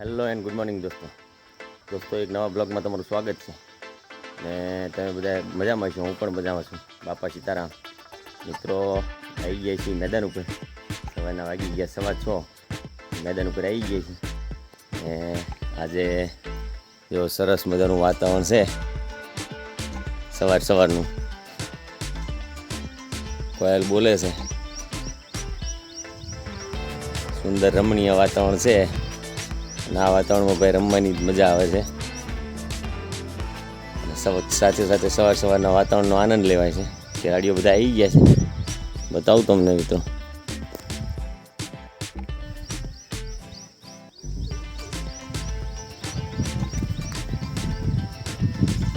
Hello and good morning દોસ્તો. દોસ્તો, એક નવા બ્લોગમાં તમારું સ્વાગત છે. ને તમે બધા મજામાં છો? હું પણ મજામાં છું. બાપા સીતારામ. મિત્રો, આવી ગયા છીએ મેદાન ઉપર. સવારના વાગી ગયા સવા છ. મેદાન ઉપર આવી ગયા છીએ. ને આજે જો સરસ મજાનું વાતાવરણ છે. સવાર સવારનું. કોયલ બોલે છે. સુંદર રમણીય વાતાવરણ છે. આ વાતાવરણમાં ભાઈ રમવાની જ મજા આવે છે. સાથે સાથે સવાર સવારના વાતાવરણનો આનંદ લેવાય છે. ખેલાડીઓ બધા આવી ગયા છે. બતાવું તમને મિત્રો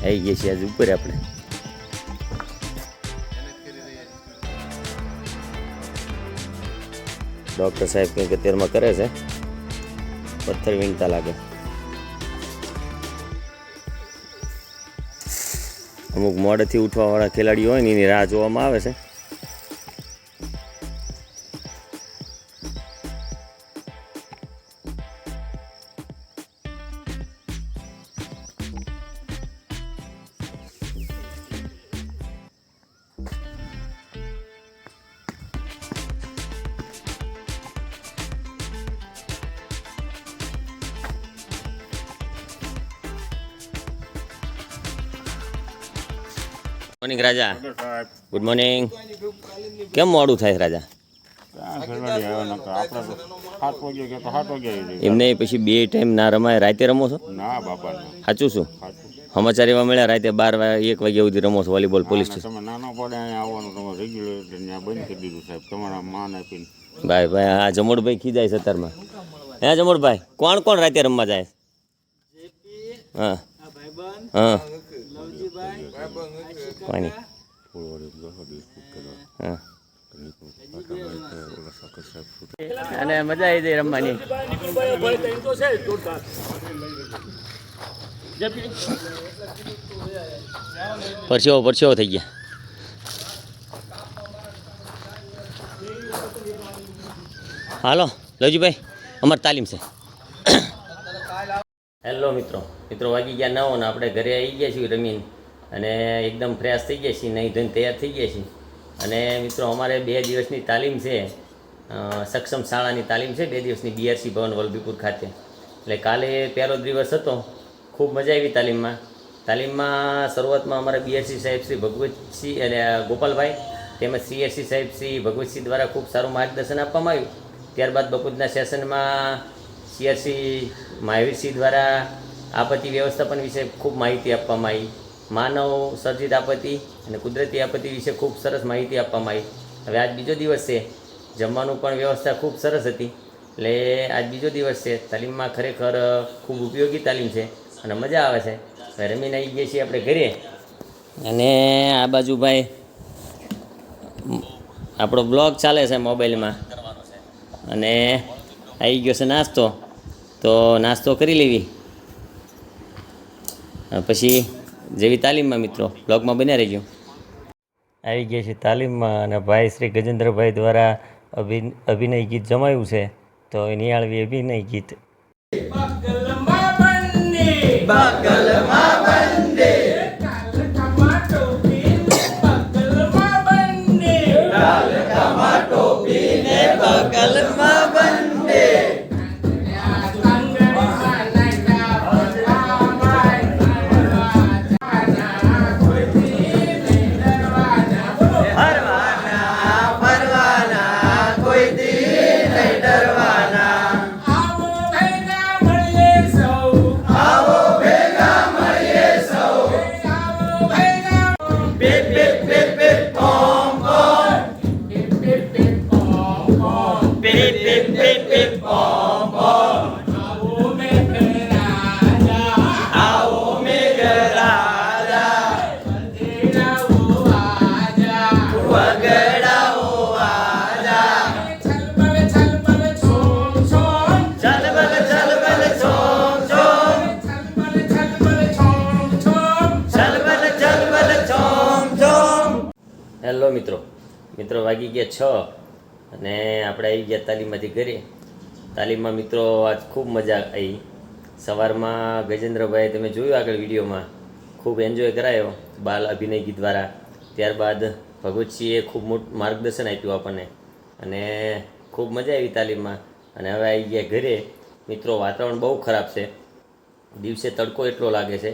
આવી ગયા છીએ આજે ઉપર આપણે. ડૉક્ટર સાહેબ કંઈક અત્યારમાં કરે છે. પથ્થર વીણતા લાગે. અમુક મોડેથી ઉઠવાવાળા ખેલાડીઓ હોય ને એની રાહ જોવામાં આવે છે. મોર્નિંગ રાજા ગુડ મોર્નિંગ કેમ મોડું થાય રાજા એમને પછી બે ટાઈમ ના રમાય, રાતે રમો છો? ના બાપા સાચું શું? સમાચાર એવા મળ્યા, રાતે બાર એક વાગ્યા સુધી રમો છો વોલીબોલ, પોલીસ સ્ટેશન? નાનો પડે આવવાનું તમે રેગ્યુલર બંધ કરી દીધું સાહેબ તમારા માન આપીને ભાઈ ભાઈ, આ જમોડભાઈ ખીજાય છે અત્યારમાં. હે, જમોડભાઈ, કોણ કોણ રાતે રમવા જાય? હા. હા. હા. અને મજા આવી જાય રમવાની. પરસેવો પરસેવો થઈ ગયા. હાલો લવજીભાઈ અમારી તાલીમ છે. હેલો મિત્રો. મિત્રો વાગી ગયા નવો ને આપણે ઘરે આવી ગયા છીએ રમીને. અને એકદમ ફ્રેશ થઈ ગયા છીએ નહીં ધોઈને તૈયાર થઈ ગયા છીએ. અને મિત્રો અમારે બે દિવસની તાલીમ છે સક્ષમ શાળાની તાલીમ છે, બે દિવસની બીઆરસી ભવન વલભીપુર ખાતે. એટલે કાલે પહેલો દિવસ હતો. ખૂબ મજા આવી તાલીમમાં. તાલીમમાં શરૂઆતમાં અમારા બીઆરસી સાહેબ શ્રી ભગવતસિંહ અને ગોપાલભાઈ, તેમજ સીએસસી સાહેબ શ્રી ભગવતસિંહ દ્વારા ખૂબ સારું માર્ગદર્શન આપવામાં આવ્યું. ત્યારબાદ બપોરના સેશનમાં સીઆરસી મહાવીરસિંહ દ્વારા આપત્તિ વ્યવસ્થાપન વિશે ખૂબ માહિતી આપવામાં આવી. માનવ સર્જિત આપત્તિ અને કુદરતી આપત્તિ વિશે ખૂબ સરસ માહિતી આપવામાં આવી. હવે આજ બીજો દિવસ છે. જમવાનું પણ વ્યવસ્થા ખૂબ સરસ હતી. એટલે આજ બીજો દિવસ છે. તાલીમમાં ખરેખર ખૂબ ઉપયોગી તાલીમ છે અને મજા આવે છે. રમીને આવી ગયા છીએ આપણે ઘરે. અને આ બાજુ ભાઈ આપણો બ્લોગ ચાલે છે મોબાઈલમાં. અને આવી ગયો છે નાસ્તો તો નાસ્તો કરી લેવી પછી જેવી તાલીમમાં મિત્રો બ્લોગમાં બન્યા રહેજો આવી ગયા છે તાલીમમાં અને ભાઈ શ્રી ગજેન્દ્રભાઈ દ્વારા અભિ અભિનય ગીત જમાયું છે તો એ નિહાળવી અભિનય ગીત P, P, હેલો મિત્રો. મિત્રો વાગી ગયા છ અને આપણે આવી ગયા તાલીમમાંથી ઘરે. તાલીમમાં મિત્રો આજ ખૂબ મજા આવી. સવારમાં ગજેન્દ્રભાઈ તમે જોયું આગળ વિડીયોમાં? ખૂબ એન્જોય કરાયો બાલ અભિનય ગીત દ્વારા. ત્યારબાદ ભગવતસિંહે ખૂબ મોટું માર્ગદર્શન આપ્યું આપણને. અને ખૂબ મજા આવી તાલીમમાં. અને હવે આવી ગયા ઘરે. મિત્રો વાતાવરણ બહુ ખરાબ છે. દિવસે તડકો એટલો લાગે છે.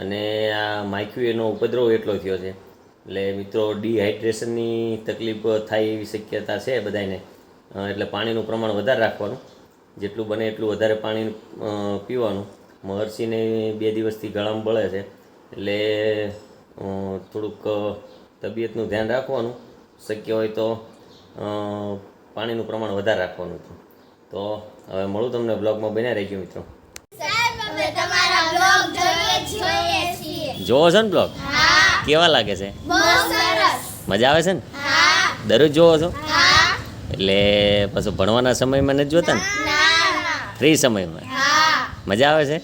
અને આ માખ્યું એનો ઉપદ્રવ એટલો થયો છે. એટલે મિત્રો ડિહાઇડ્રેશનની તકલીફ થાય એવી શક્યતા છે બધાને એટલે પાણીનું પ્રમાણ વધારે રાખવાનું. જેટલું બને એટલું વધારે પાણી પીવાનું. મહર્ષિને બે દિવસથી ગળામાં બળે છે. એટલે થોડુંક તબિયતનું ધ્યાન રાખવાનું. શક્ય હોય તો પાણીનું પ્રમાણ વધારે રાખવાનું હતું. તો હવે મળું તમને બ્લોગમાં બન્યા રહી ગયો મિત્રો જોવો છો ને બ્લોગ કેવા લાગે છે? મજા આવે છે ને? દરરોજ જોવો છો? એટલે પછી ભણવાના સમયમાં નથી જોતા ને? ફ્રી સમયમાં? મજા આવે છે?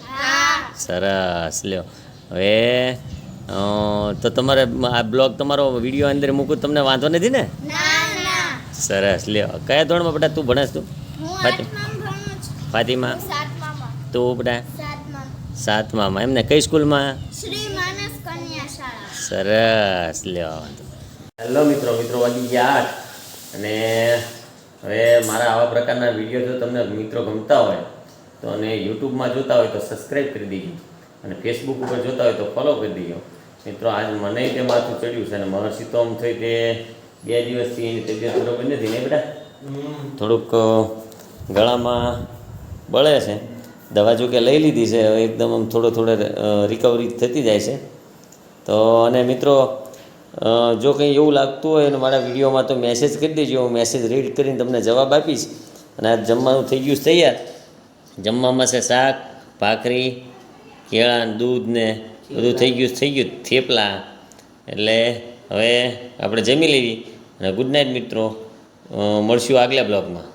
સરસ. લ્યો. હવે તો તમારે આ બ્લોગ તમારો વીડિયો અંદર મૂકું તમને વાંધો નથી ને? સરસ. લ્યો. કયા ધોરણમાં બેટા તું ભણેશ તું? ફાતિમા? તું બેટા? સાતમામાં. એમને કઈ સ્કૂલમાં? સરસ લ્યો. હેલો મિત્રો મિત્રો વાગી ગયા આઠ. અને હવે મારા આવા પ્રકારના વીડિયો જો તમને મિત્રો ગમતા હોય તો અને યુટ્યુબમાં જોતા હોય તો સબસ્ક્રાઈબ કરી દીજો. અને ફેસબુક ઉપર જોતા હોય તો ફોલો કરી દીજો. મિત્રો આજ મને તે માથું ચડ્યું છે અને મહર્ષિ તો આમ થઈ તે બે દિવસથી એની તબિયત બરોબર નથી ને બેટા? થોડુંક ગળામાં બળે છે. દવા જો કે લઈ લીધી છે હવે એકદમ આમ થોડો થોડો રિકવરી થતી જાય છે. તો અને મિત્રો જો કંઈ એવું લાગતું હોય અને મારા વિડીયોમાં તો મેસેજ કરી દેજો. હું મેસેજ રીડ કરીને તમને જવાબ આપીશ. અને આ જમવાનું થઈ ગયું તૈયાર. જમવામાં છે શાક, ભાખરી, કેળા દૂધ ને બધું થઈ ગયું થઈ ગયું થેપલા. એટલે હવે આપણે જમી લેવી. અને ગુડ નાઇટ મિત્રો. મળશું આગલા બ્લોગમાં.